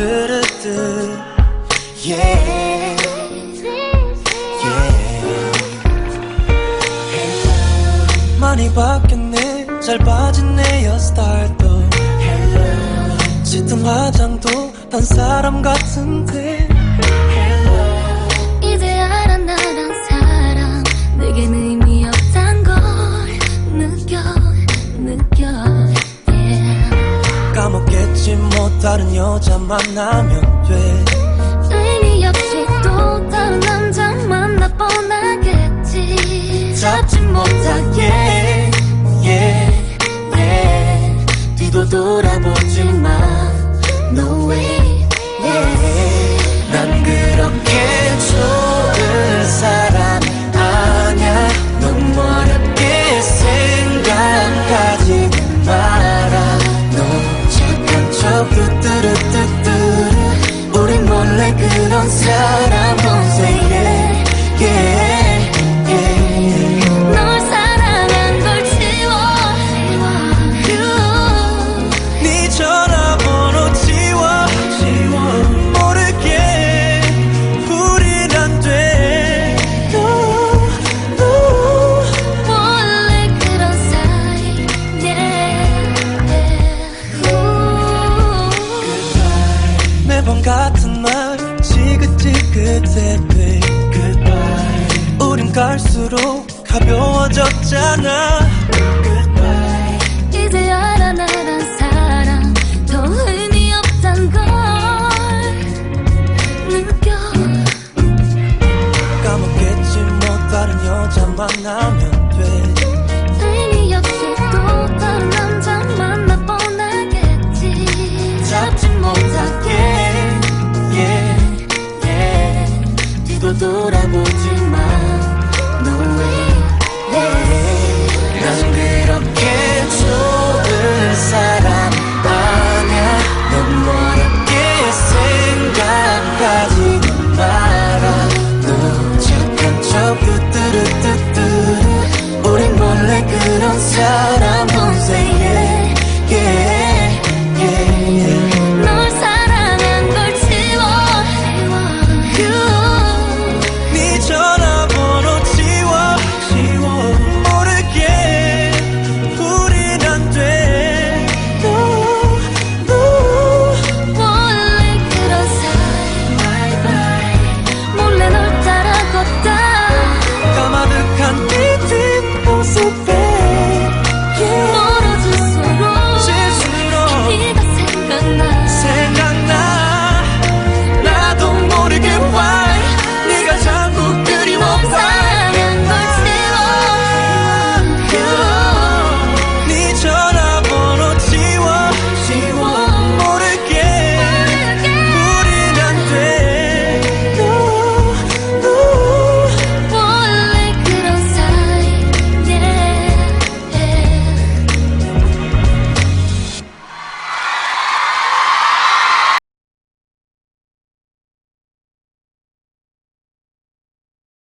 뚜루뚜루뚜 Yeah. Yeah 많이 바뀌었네. 잘 빠진 내 헤어스타일도. 짙은 화장도 딴 사람 같은데 다른 여자 만나면 돼. 의미 없이 또 다른 남자 만나 뻔하겠지. 잡지 못하게. Yeah, yeah. 뒤도 돌아 정말 지긋지긋해 babe Goodbye. 우린 갈수록 가벼워졌잖아. Goodbye. 이제 알아 나를